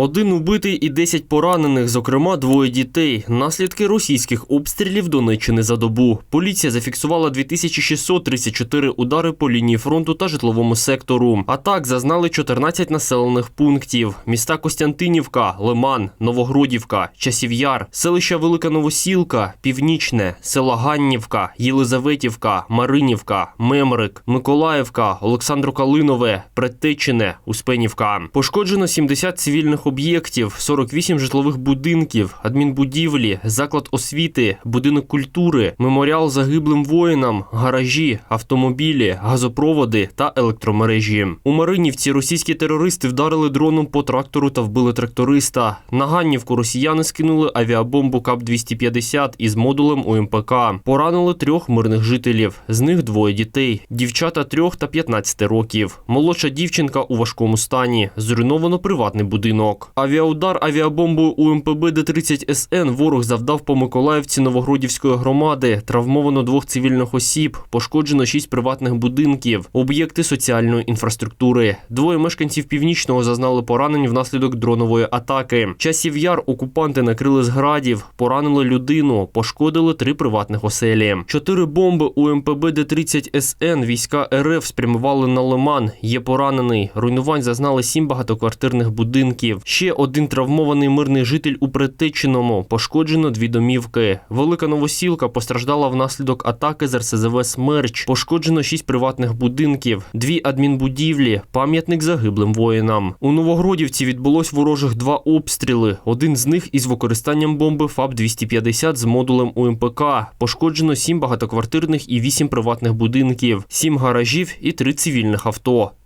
Один убитий і 10 поранених, зокрема двоє дітей. Наслідки російських обстрілів Донеччини за добу. Поліція зафіксувала 2634 удари по лінії фронту та житловому сектору. Атак зазнали 14 населених пунктів: міста Костянтинівка, Лиман, Новогродівка, Часів'яр, селища Велика Новосілка, Північне, села Ганнівка, Єлизаветівка, Маринівка, Мемрик, Миколаївка, Олександро-Калинове, Предтечине, Успенівка. Пошкоджено 70 цивільних об'єктів, 48 житлових будинків, адмінбудівлі, заклад освіти, будинок культури, меморіал загиблим воїнам, гаражі, автомобілі, газопроводи та електромережі. У Маринівці російські терористи вдарили дроном по трактору та вбили тракториста. На Ганнівку росіяни скинули авіабомбу КАП-250 із модулем УМПК. Поранили трьох мирних жителів. З них двоє дітей. Дівчата трьох та 15 років. Молодша дівчинка у важкому стані. Зруйновано приватний будинок. Авіаудар авіабомбою УМПБ Д-30 СН ворог завдав по Миколаївці Новогродівської громади. Травмовано двох цивільних осіб. Пошкоджено шість приватних будинків, об'єкти соціальної інфраструктури. Двоє мешканців північного зазнали поранень внаслідок дронової атаки. Часів яр окупанти накрили з градів, поранили людину, пошкодили три приватних оселі. Чотири бомби УМПБ Д-30 СН війська РФ спрямували на Лиман. Є поранений. Руйнувань зазнали сім багатоквартирних будинків. Ще один травмований мирний житель у Предтеченому. Пошкоджено дві домівки. Велика Новосілка постраждала внаслідок атаки з РСЗВ «Смерч». Пошкоджено шість приватних будинків, дві адмінбудівлі, пам'ятник загиблим воїнам. У Новогродівці відбулось ворожих два обстріли. Один з них із використанням бомби ФАБ-250 з модулем УМПК. Пошкоджено сім багатоквартирних і вісім приватних будинків, сім гаражів і три цивільних авто.